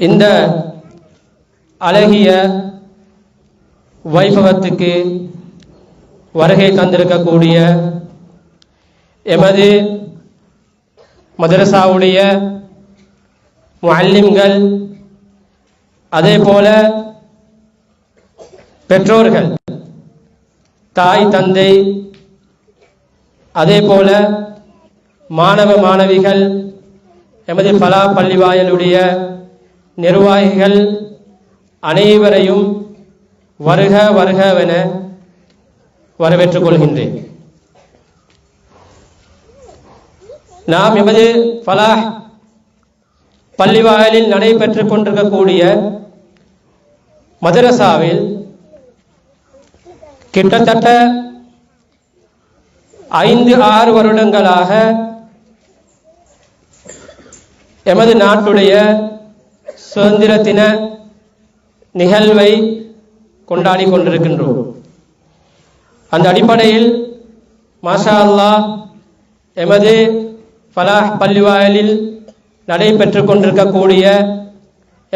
இந்த அழகிய வைபவத்துக்கு வருகை தந்திருக்கக்கூடிய எமது மதரசாவுடைய முஅல்லிம்கள் அதே போல பெற்றோர்கள் தாய் தந்தை அதே போல மாணவ மாணவிகள் எமது பலா பள்ளிவாயலுடைய நிர்வாகிகள் அனைவரையும் வருக வருகவென வரவேற்றுக் கொள்கின்றேன். நாம் எமது ஃபலாஹ் பள்ளிவாயலில் நடைபெற்றுக் கொண்டிருக்கக்கூடிய மதரசாவில் கிட்டத்தட்ட ஐந்து ஆறு வருடங்களாக எமது நாட்டுடைய சுதந்திர தின நிகழ்வை கொண்டாடி கொண்டிருக்கின்றோம். அந்த அடிப்படையில் மாஷா அல்லா எமது ஃபலாஹ் பள்ளிவாயலில் நடைபெற்று கொண்டிருக்கக்கூடிய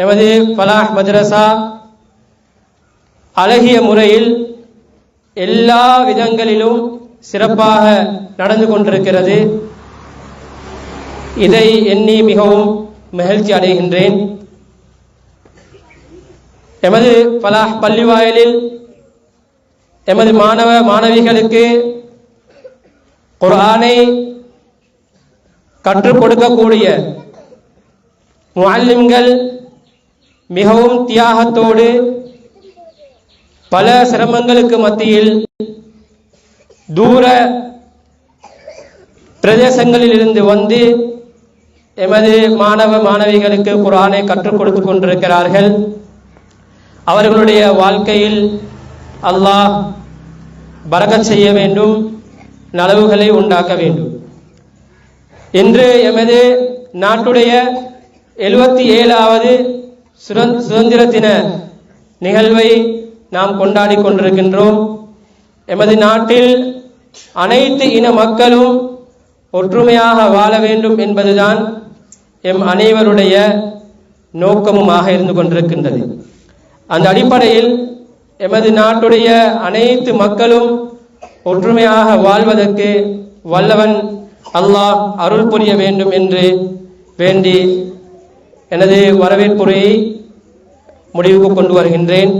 எமது ஃபலாஹ் மதரசா அழகிய முறையில் எல்லா விதங்களிலும் சிறப்பாக நடந்து கொண்டிருக்கிறது. இதை எண்ணி மிகவும் மகிழ்ச்சி அடைகின்றேன். எமது பலாஹ் பள்ளிவாயலில் எமது மாணவ மாணவிகளுக்கு குரானை கற்றுக் கொடுக்கக்கூடிய முஅல்லிம்கள் மிகவும் தியாகத்தோடு பல சிரமங்களுக்கு மத்தியில் தூர பிரதேசங்களில் இருந்து வந்து எமது மாணவ மாணவிகளுக்கு குரானை கற்றுக் கொடுத்து கொண்டிருக்கிறார்கள். அவர்களுடைய வாழ்க்கையில் அல்லாஹ் பரகத் செய்ய வேண்டும் நலவுகளை உண்டாக்க வேண்டும். இன்று எமது நாட்டுடைய எழுபத்தி ஏழாவது சுதந்திர தின நிகழ்வை நாம் கொண்டாடி கொண்டிருக்கின்றோம். எமது நாட்டில் அனைத்து இன மக்களும் ஒற்றுமையாக வாழ வேண்டும் என்பதுதான் எம் அனைவருடைய நோக்கமுமாக இருந்து கொண்டிருக்கின்றது. அந்த அடிப்படையில் எமது நாட்டுடைய அனைத்து மக்களும் ஒற்றுமையாக வாழ்வதற்கு வல்லவன் அல்லாஹ் அருள் புரிய வேண்டும் என்று வேண்டி எனது வரவேற்புரையை முடிவுக்கு கொண்டு வருகின்றேன்.